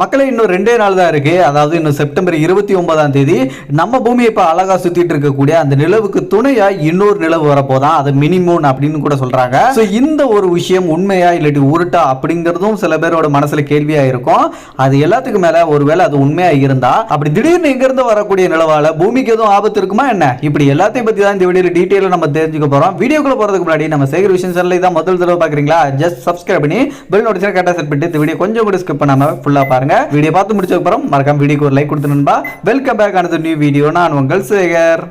மக்களை இன்னும் ரெண்டே நாள் தான் இருக்கு. அதாவது இன்னும் செப்டம்பர் இருபத்தி ஒன்பதாம் தேதி நம்ம பூமியை இப்போ அழகா சுத்திட்டு இருக்கக்கூடிய அந்த நிலவுக்கு துணையா இன்னொரு நிலவு வரப்போதான். அது மினிமூன் அப்படின்னு கூட சொல்றாங்க. ஸோ இந்த ஒரு விஷயம் உண்மையா இல்லாட்டி உருட்டா அப்படிங்கிறதும் சில பேரோட மனசுல கேள்வியா இருக்கும். அது எல்லாத்துக்கும் மேல ஒருவேளை அது உண்மையா இருந்தா அப்படி திடீர்னு எங்க இருந்து வரக்கூடிய நிலவால பூமிக்கு எதுவும் ஆபத்து இருக்குமா என்ன? இப்படி எல்லாத்தையும் பத்தி தான் இந்த வீடியோல டீட்டெயிலாக நம்ம தெரிஞ்சுக்க போறோம். வீடியோக்குள்ள போறதுக்கு முன்னாடி நம்ம சேகர் விஷயம் சேனல் தான் முதல் தடவை பாக்குறீங்களா ஜஸ்ட் சப்ஸ்கிரைப் பண்ணி பெல் நோட்டிஃபிகேஷன் கரெக்டாக செட் பண்ணிட்டு இந்த வீடியோ கொஞ்சம் கூட ஸ்கிப் பண்ணாம ஃபுல்லா பாருங்க. வீடியோ பார்த்து முடிச்சதுக்கு அப்புறம் மறக்காம வீடியோக்கு ஒரு லைக் கொடுத்து நண்பா. வெல்கம் பேக் ஆனது நியூ வீடியோ நான் உங்கள் சேகர்.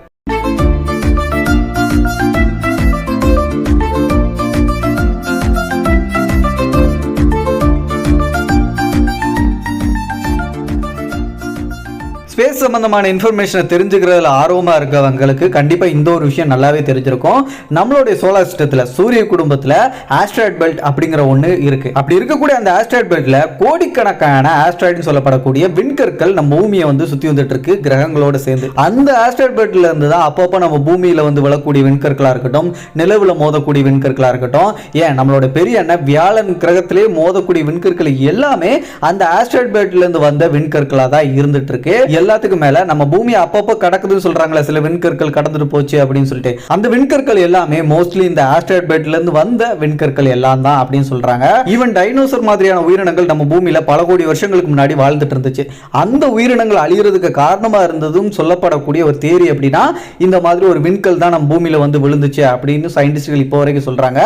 ஸ்பேஸ் சம்பந்தமான இன்ஃபர்மேஷனை தெரிஞ்சுக்கிறதுல ஆர்வமாக இருக்கவங்களுக்கு கண்டிப்பாக இந்த ஒரு விஷயம் நல்லாவே தெரிஞ்சிருக்கும். நம்மளுடைய சோலார் சிஸ்டத்தில் சூரிய குடும்பத்தில் ஆஸ்ட்ராய்ட் பெல்ட் அப்படிங்கிற ஒன்று இருக்குது அப்படி இருக்கக்கூடிய அந்த ஆஸ்ட்ராய்ட் பெல்ட்டில் கோடிக்கணக்கான ஆஸ்ட்ராய்டுன்னு சொல்லப்படக்கூடிய விண்கற்கள் நம்ம பூமியை வந்து சுற்றி வந்துட்டு இருக்கு கிரகங்களோட சேர்ந்து. அந்த ஆஸ்ட்ராய்ட் பெல்ட்டில் இருந்து தான் அப்பப்போ நம்ம பூமியில் வந்து விழக்கூடிய விண்கற்களாக இருக்கட்டும் நிலவில் மோதக்கூடிய விண்கற்களாக இருக்கட்டும் ஏன் நம்மளோட பெரிய அண்ணன் வியாழன் கிரகத்திலே மோதக்கூடிய விண்கற்கள் எல்லாமே அந்த ஆஸ்ட்ராய்ட் பெல்ட்லேருந்து வந்த விண்கற்களாக தான் இருந்துட்டு இருக்கு. எல்லாத்துக்கும் மேல நம்ம பூமி அப்பப்போ கடக்குதுன்னு சொல்றாங்களே சில விண்கற்கள் கடந்துட்டு போச்சு அப்படின்னு சொல்லிட்டு. அந்த விண்கற்கள் எல்லாமே மோஸ்ட்லி இந்த ஆஸ்ட்ராய்ட் பெட்ல இருந்து வந்த விண்கற்கள் எல்லாம் தான் அப்படின்னு சொல்றாங்க. ஈவன் டைனோசர் மாதிரியான உயிரினங்கள் நம்ம பூமியில பல கோடி வருஷங்களுக்கு முன்னாடி வாழ்ந்துட்டு இருந்துச்சு. அந்த உயிரினங்கள் அழியறதுக்கு காரணமா இருந்ததும் சொல்லப்படக்கூடிய ஒரு தேரி அப்படின்னா இந்த மாதிரி ஒரு விண்கல் தான் நம்ம பூமியில வந்து விழுந்துச்சு அப்படின்னு சயின்டிஸ்ட்கள் இப்போ வரைக்கும் சொல்றாங்க.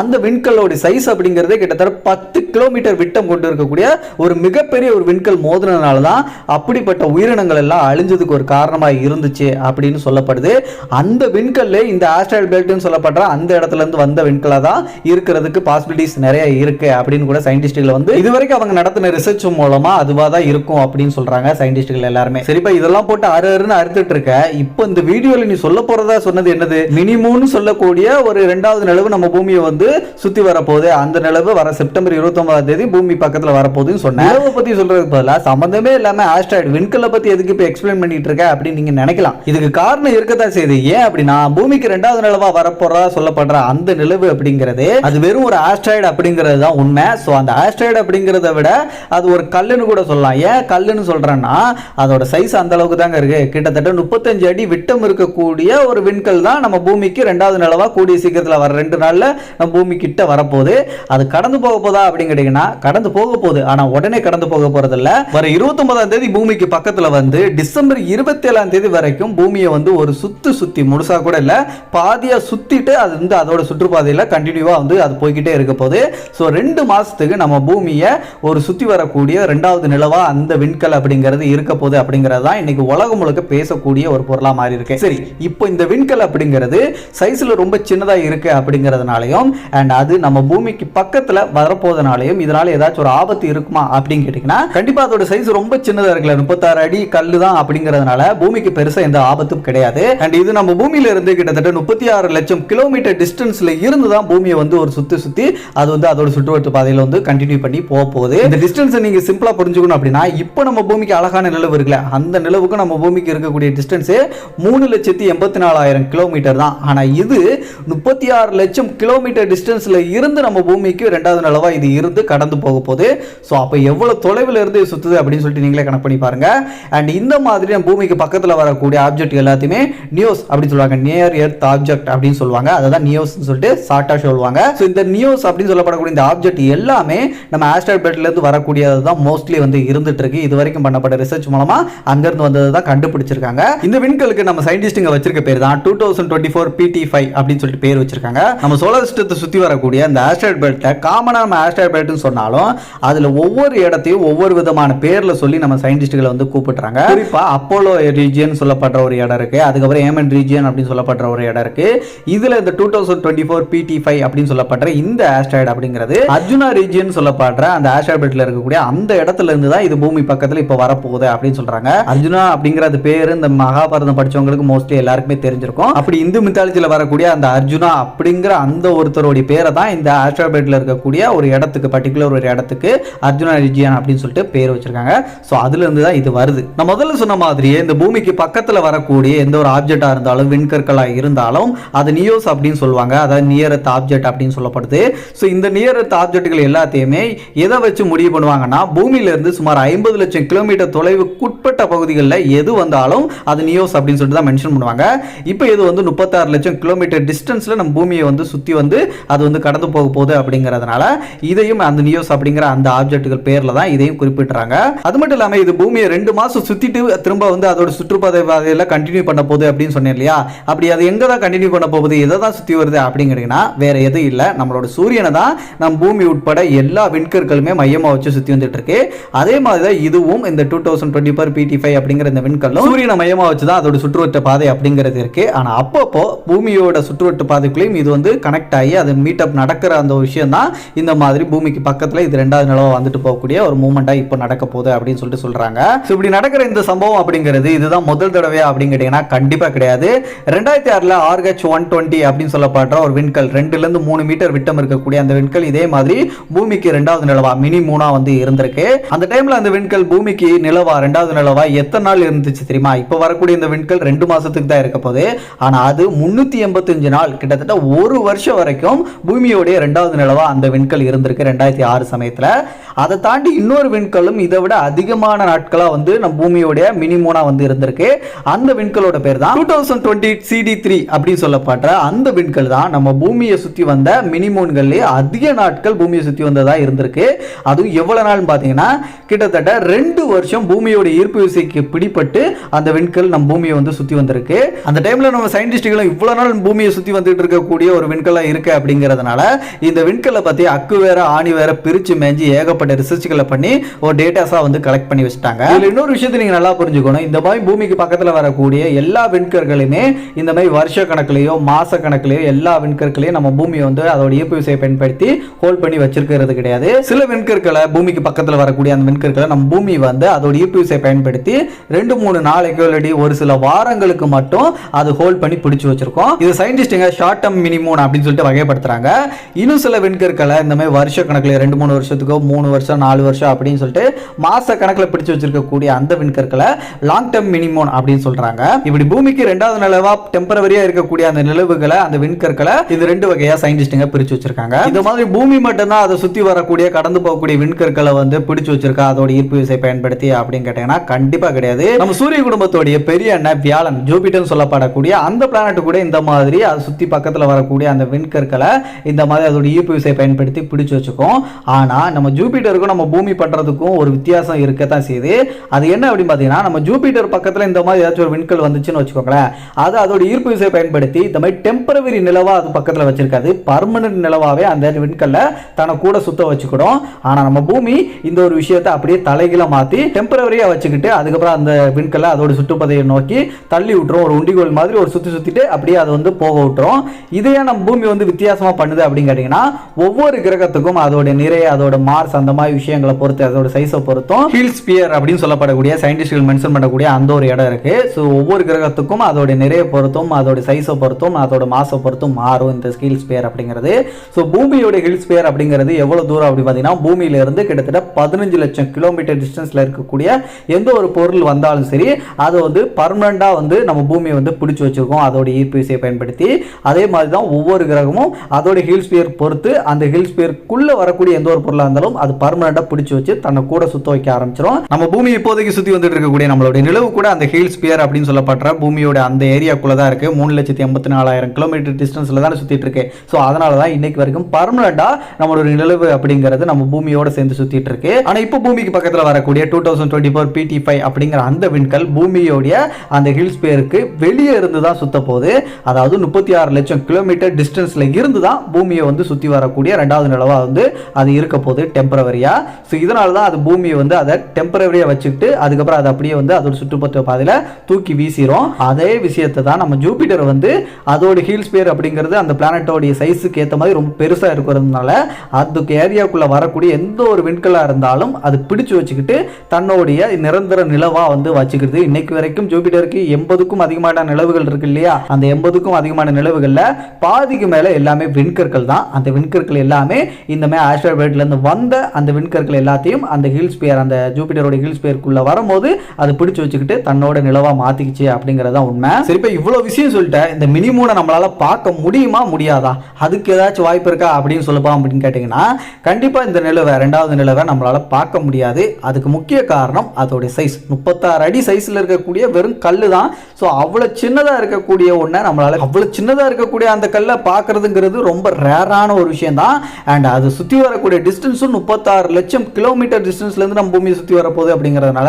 அந்த விண்கல்லோட சைஸ் அப்படிங்கிறதே கிட்டத்தட்ட பத்து கிலோமீட்டர் விட்டம் கொண்டு இருக்கக்கூடிய ஒரு மிகப்பெரிய ஒரு விண்கல் மோதினனால தான் அப்படிப்பட்ட உயிரினங்கள் எல்லாம் அழிஞ்சதுக்கு ஒரு காரணமாக இருந்துச்சு அப்படின்னு சொல்லப்படுது. அந்த விண்கல் இந்த ஆஸ்ட்ராய்டு பெல்ட்னு சொல்லப்படுற அந்த இடத்துல இருந்து வந்த விண்கலாக தான் இருக்கிறதுக்கு பாசிபிலிட்டிஸ் நிறைய இருக்கு அப்படின்னு கூட சயின்டிஸ்ட்கள் வந்து இதுவரைக்கும் அவங்க நடத்தின ரிசர்ச் மூலமாக அதுவாக தான் இருக்கும் அப்படின்னு சொல்கிறாங்க சயின்டிஸ்ட்கள் எல்லாருமே. சரிப்பா இதெல்லாம் போட்டு அரு அருன்னு அறுத்துட்டு இருக்க இப்போ இந்த வீடியோவில் நீ சொல்ல போகிறதா சொன்னது என்னது? மினிமம்னு சொல்லக்கூடிய ஒரு ரெண்டாவது நிலவு நம்ம பூமியை வந்து சுற்றி வரப்போகுது. அந்த நிலவு வர செப்டம்பர் இருபத்தொன்பதாம் தேதி பூமி பக்கத்தில் வரப்போகுதுன்னு சொன்னேன். நிலவை பற்றி சொல்கிறதுக்கு பதிலாக சம்மந்தமே இல்லாமல் ஆஸ்ட்ராய்டு விண்கலை பற்றி எதுக்கு இப்போ எக்ஸ்பிளைன் பண்ணிட்டு இருக்க அப்படின்னு நீங்க நினைக்கலாம். இதுக்கு காரணம் இருக்கத்தான் செய்யுது. ஏன் அப்படின்னா பூமிக்கு ரெண்டாவது நிலவா வரப்போறதா சொல்லப்படுற அந்த நிலவு அப்படிங்கிறது அது வெறும் ஒரு ஆஸ்ட்ராய்டு அப்படிங்கிறது தான் உண்மை. ஸோ அந்த ஆஸ்ட்ராய்டு அப்படிங்கிறத விட அது ஒரு கல்லுன்னு கூட சொல்லலாம். ஏன் கல்லுன்னு சொல்றேன்னா அதோட சைஸ் அந்த அளவுக்கு தாங்க இருக்கு. கிட்டத்தட்ட முப்பத்தஞ்சு அடி விட்டம் இருக்கக்கூடிய ஒரு விண்கல் தான் நம்ம பூமிக்கு ரெண்டாவது நிலவா கூடிய சீக்கிரத்தில் வர ரெண்டு நாளில் நம்ம பூமி கிட்ட வரப்போகுது. அது கடந்து போக போதா அப்படின்னு கேட்டீங்கன்னா கடந்து போக போகுது. ஆனால் உடனே கடந்து போக போறதில்ல. வர இருபத்தொன்பதாம் தேதி பூமிக்கு பக்கத்தில் வந்து வந்து டிசம்பர் இருபத்தி ஏழாம் தேதி வரைக்கும் பூமியை வந்து ஒரு சுத்து சுத்தி முழுசா கூட இல்ல பாதியா சுத்திட்டு அது வந்து அதோட சுற்றுப்பாதையில கண்டினியூவா வந்து அது போய்கிட்டே இருக்க போது ஸோ ரெண்டு மாசத்துக்கு நம்ம பூமியை ஒரு சுத்தி வரக்கூடிய ரெண்டாவது நிலவா அந்த விண்கல் அப்படிங்கிறது இருக்க போகுது அப்படிங்கிறது தான் இன்னைக்கு உலகம் முழுக்க பேசக்கூடிய ஒரு பொருளா மாறி இருக்கு. சரி இப்போ இந்த விண்கல் அப்படிங்கிறது சைஸ்ல ரொம்ப சின்னதா இருக்கு அப்படிங்கிறதுனாலையும் அண்ட் அது நம்ம பூமிக்கு பக்கத்துல வரப்போதனாலையும் இதனால ஏதாச்சும் ஒரு ஆபத்து இருக்குமா அப்படின்னு கேட்டீங்கன்னா கண்டிப்பா அதோட சைஸ் ரொம்ப சின்னதா இருக்குல்ல முப்பத்தாறு அடி கல்லு தான் அப்படிங்கிறதுனால பூமிக்கு பெருசா எந்த ஆபத்தும் கிடையாது. அண்ட் இது நம்ம பூமியில இருந்து கிட்டத்தட்ட முப்பத்தி ஆறு லட்சம் கிலோமீட்டர் டிஸ்டன்ஸ்ல இருந்து தான் பூமியை வந்து ஒரு சுத்தி சுத்தி அது வந்து அதோட சுற்றுவட்டு பாதையில வந்து கண்டினியூ பண்ணி போக போகுது. இந்த டிஸ்டன்ஸ் நீங்க சிம்பிளா புரிஞ்சுக்கணும் அப்படின்னா இப்போ நம்ம பூமிக்கு அழகான நிலவு இருக்குல்ல அந்த நிலவுக்கு நம்ம பூமிக்கு இருக்கக்கூடிய டிஸ்டன்ஸ் மூணு லட்சத்தி எண்பத்தி நாலாயிரம் கிலோமீட்டர் தான். ஆனா இது முப்பத்தி ஆறு லட்சம் கிலோமீட்டர் டிஸ்டன்ஸ்ல இருந்து நம்ம பூமிக்கு ரெண்டாவது நிலவா இது இருந்து கடந்து போக போகுது. ஸோ அப்போ எவ்வளவு தொலைவில் இருந்து சுத்துது அப்படின்னு சொல்லிட்டு நீங்களே கணக்கு பண்ணி பாருங்க. அண்ட் இந்த மாதிரி நம்ம பூமிக்கு பக்கத்தில் வரக்கூடிய ஆப்ஜெக்ட் எல்லாத்தையுமே நியோஸ் அப்படின்னு சொல்லுவாங்க. நியர் எர்த் ஆப்ஜெக்ட் அப்படின்னு சொல்லுவாங்க. அதை தான் நியூஸ்னு சொல்லிட்டு ஷார்ட்டாக சொல்லுவாங்க. ஸோ இந்த நியோஸ் அப்படின்னு சொல்லப்படக்கூடிய இந்த ஆப்ஜெக்ட் எல்லாமே நம்ம ஆஸ்ட்ராய்ட் பெல்ட்லேருந்து வரக்கூடியது தான் மோஸ்ட்லி வந்து இருந்துட்டு இருக்கு. இது வரைக்கும் பண்ணப்பட்ட ரிசர்ச் மூலமாக அங்கேருந்து வந்தது தான் கண்டுபிடிச்சிருக்காங்க. இந்த விண்கலுக்கு நம்ம சயின்டிஸ்ட்டுங்க வச்சிருக்க பேர் தான் two thousand twenty four PT five அப்படின்னு சொல்லிட்டு பேர் வச்சிருக்காங்க. நம்ம சோலார் சிஸ்டத்தை சுற்றி வரக்கூடிய அந்த ஆஸ்ட்ராய்ட் பெல்ட்டை காமனாக நம்ம ஆஸ்ட்ராய்ட் பெல்ட்னு சொன்னாலும் அதில் ஒவ்வொரு இடத்தையும் ஒவ்வொரு விதமான பேரில் சொல்லி நம்ம சயின்டிஸ்ட்டுகளை வந்து கூப்பிடுறாங்க. குறிப்பா அப்போலோ ரீஜியன் சொல்லப்படுற ஒரு இடம் இருக்கு. அதுக்கப்புறம் ஏமன் ரீஜியன் அப்படின்னு சொல்லப்படுற ஒரு இடம் இருக்கு. இதுல இந்த two thousand twenty four PT five அப்படின்னு சொல்லப்படுற இந்த ஆஸ்ட்ராய்டு அப்படிங்கிறது அர்ஜுனா ரீஜியன் சொல்லப்படுற அந்த ஆஸ்ட்ராய்ட் பெல்ட்ல இருக்கக்கூடிய அந்த இடத்துல இருந்து தான் இது பூமி பக்கத்துல இப்போ வரப்போகுது அப்படின்னு சொல்றாங்க. அர்ஜுனா அப்படிங்கிற அது பேரு இந்த மகாபாரதம் படிச்சவங்களுக்கு மோஸ்ட்லி எல்லாருக்குமே தெரிஞ்சிருக்கும். அப்படி இந்து மித்தாலஜியில் வரக்கூடிய அந்த அர்ஜுனா அப்படிங்கிற அந்த ஒருத்தருடைய பேரை தான் இந்த ஆஸ்ட்ராபேட்ல இருக்கக்கூடிய ஒரு இடத்துக்கு பர்டிகுலர் ஒரு இடத்துக்கு அர்ஜுனா ரிஜியன் அப்படின்னு சொல்லிட்டு பேர் வச்சிருக்காங்க. ஸோ அதுல இருந்து தான் இது வருது. நான் முதல்ல சொன்ன மாதிரியே இந்த பூமிக்கு பக்கத்தில் வரக்கூடிய எந்த ஒரு ஆப்ஜெக்டாக இருந்தாலும் விண்கற்களாக இருந்தாலும் அது நியோஸ் அப்படின்னு சொல்லுவாங்க. அதாவது நியரத் ஆப்ஜெக்ட் அப்படின்னு சொல்லப்படுது. ஸோ இந்த நியரத் ஆப்ஜெக்ட்கள் எல்லாத்தையுமே எதை வச்சு முடிவு பண்ணுவாங்கன்னா பூமியில இருந்து சுமார் ஐம்பது லட்சம் கிலோமீட்டர் தொலைவுக்குட்பட்ட பகுதிகளில் எது வந்தாலும் அது நியோஸ் அப்படின்னு சொல்லிட்டு தான் மென்ஷன் பண்ணுவாங்க. இப்போ இது வந்து முப்பத்தாறு லட்சம் கிலோமீட்டர் டிஸ்டன்ஸில் நம்ம பூமியை வந்து சுற்றி வந்து அது வந்து கடந்து போக போகுது அப்படிங்கிறதுனால இதையும் அந்த நியோஸ் அப்படிங்கிற அந்த ஆப்ஜெக்ட்டுகள் பேரில் தான் இதையும் குறிப்பிட்டுறாங்க. அது மட்டும் இல்லாமல் இது பூமியை ரெண்டு மாதம் சுற்றிட்டு திரும்ப வந்து அதோட சுற்றுப்பாதை பாதையில் கண்டினியூ பண்ண போகுது அப்படின்னு சொன்னேன் இல்லையா? அப்படி அது எங்கே தான் கண்டினியூ பண்ண போகுது? எதை தான் சுற்றி வருது அப்படிங்கிறீங்கன்னா வேறு எதுவும் இல்லை. நம்மளோட சூரியனை தான் நம் பூமி உட்பட எல்லா விண்கற்களுமே மையமாக வச்சு சுற்றி வந்துட்டு இருக்கு. அதே மாதிரி தான் இதுவும் இந்த two thousand twenty four PT five அப்படிங்கிற இந்த விண்கல்லும் சூரியனை மையமாக வச்சு தான் அதோட சுற்றுவட்ட பாதை அப்படிங்கிறது இருக்கு. ஆனால் அப்பப்போ பூமியோட சுற்றுவட்ட பாதைக்குள்ளேயும் இது வந்து கனெக்ட் ஆகி அது மீட்டப் நடக்கிற அந்த விஷயம் தான் இந்த மாதிரி பூமிக்கு பக்கத்தில் இது ரெண்டாவது நிலவை வந்துட்டு போகக்கூடிய ஒரு மூமெண்ட்டாக இப்போ நடக்க போகுது அப்படின்னு சொல்லிட்டு சொல்கிறாங்க ஸோ இப்படி நடக்க நடக்கிற இந்த சம்பவம் அப்படிங்கிறது இதுதான் முதல் தடவையா அப்படின்னு கேட்டீங்கன்னா கண்டிப்பாக கிடையாது. ரெண்டாயிரத்தி ஆறில் ஆர்ஹெச் ஒன் டுவெண்ட்டி அப்படின்னு சொல்லப்படுற ஒரு விண்கல் ரெண்டுலேருந்து மூணு மீட்டர் விட்டம் இருக்கக்கூடிய அந்த விண்கல் இதே மாதிரி பூமிக்கு ரெண்டாவது நிலவா மினி மூணா வந்து இருந்திருக்கு. அந்த டைம்ல அந்த விண்கல் பூமிக்கு நிலவா ரெண்டாவது நிலவா எத்தனை நாள் இருந்துச்சு தெரியுமா? இப்போ வரக்கூடிய இந்த விண்கல் ரெண்டு மாசத்துக்கு தான் இருக்க போகுது. ஆனா அது முன்னூத்தி எண்பத்தஞ்சு நாள் கிட்டத்தட்ட ஒரு வருஷம் வரைக்கும் பூமியோடைய ரெண்டாவது நிலவா அந்த விண்கல் இருந்திருக்கு ரெண்டாயிரத்தி ஆறு சமயத்துல. அதை தாண்டி இன்னொரு விண்கலும் இதை விட அதிகமான நாட்களா வந்து நம்ம பூமியோடைய மினிமோனா வந்து இருந்திருக்கு. அந்த விண்கலோட பேர் தான் two thousand twenty CD three அப்படின்னு சொல்லப்படுற அந்த விண்கல் தான் நம்ம பூமியை சுற்றி வந்த மினிமோன்கள்லேயே அதிக நாட்கள் பூமியை சுத்தி வந்ததா இருந்திருக்கு. அதுவும் எவ்வளவு நாள் பார்த்தீங்கன்னா கிட்டத்தட்ட ரெண்டு வருஷம் பூமியோட ஈர்ப்பு விசைக்கு பிடிப்பட்டு அந்த விண்கல் நம்ம பூமியை வந்து சுற்றி வந்திருக்கு. அந்த டைமில் நம்ம சயின்டிஸ்டுகளும் இவ்வளவு நாள் பூமியை சுற்றி வந்துட்டு இருக்கக்கூடிய ஒரு விண்கலாக இருக்கு அப்படிங்கிறதுனால இந்த விண்கலை பற்றி அக்கு வேற ஆணி வேற பிரித்து மேஞ்சி ஏகப்பட்ட ரிசர்ச்களை பண்ணி ஒரு டேட்டாஸாக வந்து கலெக்ட் பண்ணி வச்சுட்டாங்க. இதுல இன்னொரு விஷயத்தை நீங்க நல்லா புரிஞ்சுக்கணும். இந்த மாதிரி பூமிக்கு பக்கத்தில் வரக்கூடிய எல்லா விண்கற்களையுமே இந்த மாதிரி வருஷ கணக்குலயோ மாத கணக்குலயோ எல்லா விண்கற்களையும் நம்ம பூமியை வந்து அதோட ஈர்ப்பு விசையை பயன்படுத்தி ஹோல்ட் பண்ணி வச்சிருக்கிறது கிடையாது. சில விண்கற்களை பூமிக்கு பக்கத்தில் வரக்கூடிய அந்த விண்கற்களை நம்ம பூமி வந்து அதோட ஈர்ப்பு விசையை பயன்படுத்தி ரெண்டு மூணு நாளைக்கு இல்லாட்டி ஒரு சில வாரங்களுக்கு மட்டும் அது ஹோல்ட் பண்ணி பிடிச்சி வச்சிருக்கோம். இது சயின்டிஸ்டுங்க ஷார்ட் டேர்ம் மினிமோன் அப்படின்னு சொல்லிட்டு வகைப்படுத்துறாங்க. இன்னும் சில விண்கற்களை இந்த மாதிரி வருஷ கணக்கில் ரெண்டு மூணு வருஷத்துக்கோ மூணு வருஷம் நாலு வருஷம் அப்படின்னு சொல்லிட்டு மாச கணக்கில் பிடிச்சி வச்சிருக்கக்கூடிய அந்த விண்கற்களை லாங் டேர்ம் மினிமோன் அப்படின்னு சொல்றாங்க. இப்படி பூமிக்கு ரெண்டாவது நிலவா டெம்பரவரியா இருக்கக்கூடிய அந்த நிலவுகளை அந்த விண்கற்களை இது ரெண்டு வகையா சயின்டிஸ்டுங்க பிரிச்சு வச்சிருக்காங்க. இந்த மாதிரி பூமி மட்டும்தான் அதை சுத்தி வரக்கூடிய கடந்து போகக்கூடிய விண்கற்களை வந்து பிடிச்சு வச்சிருக்கா அதோட ஈர்ப்பு விசை பயன்படுத்தி அப்படின்னு கேட்டீங்கன்னா கண்டிப்பா கிடையாது. நம்ம சூரிய குடும்பத்தோடைய பெரிய அண்ணன் வியாழன் ஜூபிட்டர் சொல்லப்படக்கூடிய அந்த பிளானட் கூட இந்த மாதிரி அதை சுத்தி பக்கத்துல வரக்கூடிய அந்த விண்கற்களை இந்த மாதிரி அதோட ஈர்ப்பு விசை பயன்படுத்தி பிடிச்சு வச்சுக்கும். ஆனா நம்ம ஜூபிட்டருக்கும் நம்ம பூமி பண்றதுக்கும் ஒரு வித்தியாசம் இருக்கத்தான் செய்யுது. அது என்ன அப்படின்னு பார்த்தீங்கன்னா நம்ம ஜூபிட்டர் பக்கத்தில் இந்த மாதிரி ஏதாச்சும் ஒரு விண்கல் வந்துச்சுன்னு வச்சுக்கோங்களேன். அது அதோட ஈர்ப்பு விசையை பயன்படுத்தி இந்த மாதிரி டெம்பரவரி நிலவாக அது பக்கத்தில் வச்சிருக்காது. பர்மனன்ட் நிலவாகவே அந்த விண்கல்ல தன்னை கூட சுத்த வச்சுக்கிடும். ஆனால் நம்ம பூமி இந்த ஒரு விஷயத்தை அப்படியே தலைகீழ மாற்றி டெம்பரவரியாக வச்சுக்கிட்டு அதுக்கப்புறம் அந்த விண்கல்ல அதோட சுற்றுப்பதையை நோக்கி தள்ளி விட்டுரும். ஒரு உண்டிகோல் மாதிரி ஒரு சுற்றி சுற்றிட்டு அப்படியே அதை வந்து போக விட்டுரும். இதையே நம்ம பூமி வந்து வித்தியாசமாக பண்ணுது அப்படின்னு கேட்டிங்கன்னா ஒவ்வொரு கிரகத்துக்கும் அதோட நிறைய அதோட மார்ஸ் அந்த மாதிரி விஷயங்களை பொறுத்து அதோட சைஸை பொறுத்தும் ஹில் ஸ்பியர் அப்படின்னு சொல்லப்படக்கூடிய சயின்டிஸ்ட்கள் மென்ஷன் பண்ணக்கூடிய அந்த ஒரு இடம் இருக்கு. ஸோ ஒவ்வொரு கிரகத்துக்கும் அதோட நிறைய பொறுத்தும் அதோட சைஸை பொறுத்தும் அதோட மாசை பொறுத்தும் மாறும் இந்த ஹில்ஸ் பேர் அப்படிங்கிறது. ஸோ பூமியோட ஹில்ஸ் பேர் அப்படிங்கிறது எவ்வளவு தூரம் அப்படி பார்த்தீங்கன்னா பூமியில இருந்து கிட்டத்தட்ட பதினஞ்சு லட்சம் கிலோமீட்டர் டிஸ்டன்ஸ்ல இருக்கக்கூடிய எந்த ஒரு பொருள் வந்தாலும் சரி அதை வந்து பர்மனண்டா வந்து நம்ம பூமியை வந்து பிடிச்சி வச்சுருக்கோம். அதோட ஈர்ப்பு விசையை பயன்படுத்தி. அதே மாதிரி தான் ஒவ்வொரு கிரகமும் அதோட ஹில்ஸ் பேர் பொறுத்து அந்த ஹில்ஸ் பேருக்குள்ளே வரக்கூடிய எந்த ஒரு பொருளாக இருந்தாலும் அது பர்மனண்டா பிடிச்சி வச்சு தன்னை கூட சுத்த வைக்க ஆரம்பிச்சிடும் நம்ம பூமி இப்போதைக்கு சுற்றி வந்துட்டு இருக்கக்கூடிய நம்மளுடைய நிலவு கூட அந்த ஹில் ஸ்பியர் அப்படின்னு சொல்லப்படுற பூமியோட அந்த ஏரியாக்குள்ள தான் இருக்கு. மூணு லட்சத்தி எண்பத்தி நாலாயிரம் கிலோமீட்டர் டிஸ்டன்ஸில் தான் சுற்றிட்டு இருக்கு. ஸோ அதனால தான் இன்னைக்கு வரைக்கும் பர்மனண்டாக நம்மளோட நிலவு அப்படிங்கிறது நம்ம பூமியோட சேர்ந்து சுற்றிட்டு இருக்கு. ஆனால் இப்போ பூமிக்கு பக்கத்தில் வரக்கூடிய two thousand twenty four PT five அப்படிங்கிற அந்த விண்கல் பூமியோடைய அந்த ஹில் ஸ்பியருக்கு வெளியே இருந்து தான் சுத்த போகுது அதாவது முப்பத்தி ஆறு லட்சம் கிலோமீட்டர் டிஸ்டன்ஸில் இருந்து தான் பூமியை வந்து சுற்றி வரக்கூடிய ரெண்டாவது நிலவாக வந்து அது இருக்க போகுது டெம்பரவரியா ஸோ இதனால தான் அது பூமியை வந்து அதை டெம்பரவரியாக வச்சுக்கிட்டு அதுக்கப்புறம் அது அப்படியே வந்து அதோட சுற்றுப்பத்த பாதையில் தூக்கி வீசிடும் அதே விஷயத்தை தான் நம்ம ஜூபிட்டர் வந்து அதோட ஹீல்ஸ்பியர் அப்படிங்கிறது அந்த பிளானட்டோடைய சைஸுக்கு ஏற்ற மாதிரி ரொம்ப பெருசாக இருக்கிறதுனால அதுக்கு ஏரியாவுக்குள்ளே வரக்கூடிய எந்த ஒரு விண்கலாக இருந்தாலும் அது பிடிச்சு வச்சுக்கிட்டு தன்னுடைய நிரந்தர நிலவாக வந்து வச்சுக்கிறது. இன்னைக்கு வரைக்கும் ஜூபிட்டருக்கு எண்பதுக்கும் அதிகமான நிலவுகள் இருக்கு இல்லையா? அந்த எண்பதுக்கும் அதிகமான நிலவுகளில் பாதிக்கு மேலே எல்லாமே விண்கற்கள் தான். அந்த விண்கற்கள் எல்லாமே இந்த மாதிரி ஆஸ்ட்ராய்ட்ல வந்த அந்த விண்கற்கள் எல்லாத்தையும் அந்த ஹில்ஸ்பியர் அந்த ஜூபிட்டரோட ஹில் வர வரும்போது அது பிடிச்சு வச்சுக்கிட்டு தன்னோட நிலவா மாத்திக்கிச்சு அப்படிங்கறது தான் உண்மை. சரி இப்போ இவ்வளோ விஷயம் சொல்லிட்டேன் இந்த மினிமூனை நம்மளால பார்க்க முடியுமா முடியாதா? அதுக்கு ஏதாச்சும் வாய்ப்பு இருக்கா அப்படின்னு சொல்லப்பா அப்படின்னு கேட்டிங்கன்னா கண்டிப்பாக இந்த நிலவை ரெண்டாவது நிலவை நம்மளால பார்க்க முடியாது. அதுக்கு முக்கிய காரணம் அதோடைய சைஸ் முப்பத்தாறு அடி சைஸில் இருக்கக்கூடிய வெறும் கல் தான் ஸோ அவ்வளோ சின்னதாக இருக்கக்கூடிய ஒன்றை நம்மளால அவ்வளோ சின்னதாக இருக்கக்கூடிய அந்த கல்லை பார்க்கறதுங்கிறது ரொம்ப ரேரான ஒரு விஷயம் தான் அண்ட் அது சுற்றி வரக்கூடிய டிஸ்டன்ஸும் முப்பத்தாறு லட்சம் கிலோமீட்டர் டிஸ்டன்ஸ்லேருந்து நம்ம பூமியை சுற்றி வரப்போகுது அப்படிங்கிறதுனால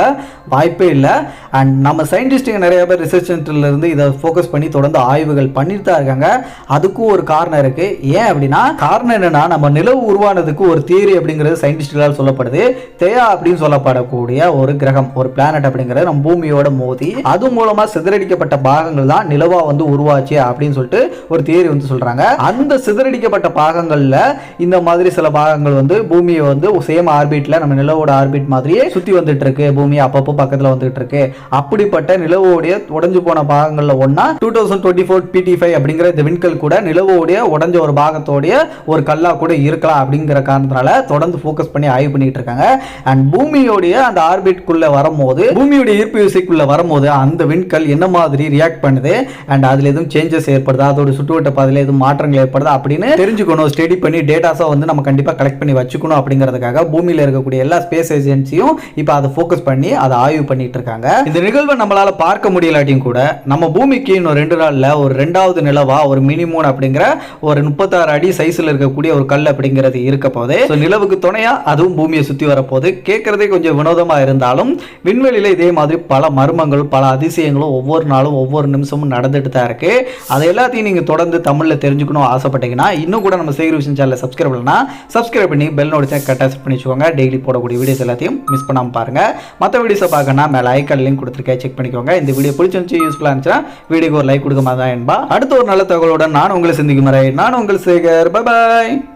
வாய்ப்பே இல்லை. அண்ட் நம்ம சயின்டிஸ்ட்டுங்க நிறைய பேர் ரிசர்ச் சென்டர்லேருந்து இதை ஃபோக்கஸ் பண்ணி தொடர்ந்து ஆய்வுகள் பண்ணிட்டு தான் இருக்காங்க. அதுக்கும் ஒரு காரணம் இருக்கு. ஏன் அப்படின்னா காரணம் என்னன்னா நம்ம நிலவு உருவானதுக்கு ஒரு தியரி அப்படிங்கிறது சயின்டிஸ்டுகளால் சொல்லப்படுது. தேயா அப்படின்னு சொல்லப்படக்கூடிய ஒரு கிரகம் ஒரு பிளானட் அப்படிங்கிறது நம்ம பூமியோட மோதி அது மூலமாக சிதறடிக்கப்பட்ட பாகங்கள் தான் நிலவாக வந்து உருவாச்சு அப்படின்னு சொல்லிட்டு ஒரு தியரி வந்து சொல்கிறாங்க அந்த சிதறடிக்கப்பட்ட பாகங்களில் இந்த மாதிரி சில பாகங்கள் வந்து பூமியை வந்து சேம் ஆர்பிட்டில் நம்ம நிலவோட ஆர்பிட் மாதிரியே சுற்றி வந்துட்டு இருக்கு. பூமி அப்பப்போ பக்கத்தில் வந்துட்டு இருக்கு அப்படிப்பட்ட நிலவோடைய உடஞ்சு போன பாகங்களில் ஒன்னா two thousand twenty four PT five அப்படிங்கிற இந்த விண்கல் கூட நிலவோடைய உடஞ்ச ஒரு பாகத்தோடைய ஒரு கல்லா கூட இருக்கலாம் அப்படிங்கிற காரணத்தினால தொடர்ந்து ஃபோக்கஸ் பண்ணி ஆய்வு பண்ணிட்டு இருக்காங்க. அண்ட் பூமியோடைய அந்த ஆர்பிட்குள்ள வரும்போது பூமியோட ஈர்ப்பு விசைக்குள்ள வரும்போது அந்த விண்கல் என்ன மாதிரி ரியாக்ட் பண்ணுது? அண்ட் அதில் எதுவும் சேஞ்சஸ் ஏற்படுதா? அதோட சுற்றுவட்ட பாதையில் எதுவும் மாற்றங்கள் ஏற்படுதா? அப்படின்னு தெரிஞ்சுக்கணும் ஸ்டடி பண்ணி டேட்டாஸாக வந்து நம்ம கண்டிப்பாக கலெக்ட் பண்ணி வச்சுக்கணும் அப்படிங்கிறதுக்காக பூமியில் இருக்கக்கூடிய எல்லா ஸ்பேஸ் ஏஜென்சியும் இப்போ அதை ஃபோக்கஸ் பண்ணி அதை ஆய்வு பண்ணிட்டு இருக்காங்க இந்த நிகழ்வை நம்மளால பார்க்க முடியலாட்டியும் கூட நம்ம பூமிக்கு இன்னும் ரெண்டு நாள்ல ஒரு ரெண்டாவது நிலவா ஒரு மினிமூன் அப்படிங்கிற ஒரு முப்பத்தாறு அடி சைஸ்ல இருக்கக்கூடிய ஒரு கல் அப்படிங்கிறது இருக்க போதே நிலவுக்கு துணையா அதுவும் பூமியை சுத்தி வரப்போகுது. கேட்கறதே கொஞ்சம் வினோதமா இருந்தாலும் விண்வெளியில இதே மாதிரி பல மர்மங்கள் பல அதிசயங்களும் ஒவ்வொரு நாளும் ஒவ்வொரு நிமிஷமும் நடந்துட்டு தான் இருக்கு. அதை எல்லாத்தையும் நீங்க தொடர்ந்து தமிழ்ல தெரிஞ்சுக்கணும் ஆசைப்பட்டீங்கன்னா இன்னும் கூட நம்ம சேகர் விஷயம் சேனலை சப்ஸ்கிரைப் பண்ணலாம் சப்ஸ்கிரைப் பண்ணி பெல் நோட்டிச்சா கரெக்டாக செட் பண்ணி வச்சுக்கோங்க. டெய்லி போடக்கூடிய வீடியோஸ் எல்லாத்தையும் மிஸ் பண்ணாம பாருங்க. மற்ற வீடியோஸை பார்க்கணும்னா மேலே ஐக்கால் லிங்க் கொடுத்துருக்கேன். செக் பண்ணிக்கோங்க. இந்த வீடியோ பிடிச்சிருந்துச்சு யூஸ்ஃபுல்லாக இருந்துச்சுன்னா வீடியோக்கு ஒரு லைக் கொடுக்க மாதிரி தான். என்பா அடுத்த ஒரு நல்ல தகவலுடன் நான் உங்களை சந்திக்கும் வரை நான் உங்கள் சேகர். பபாய் பாய்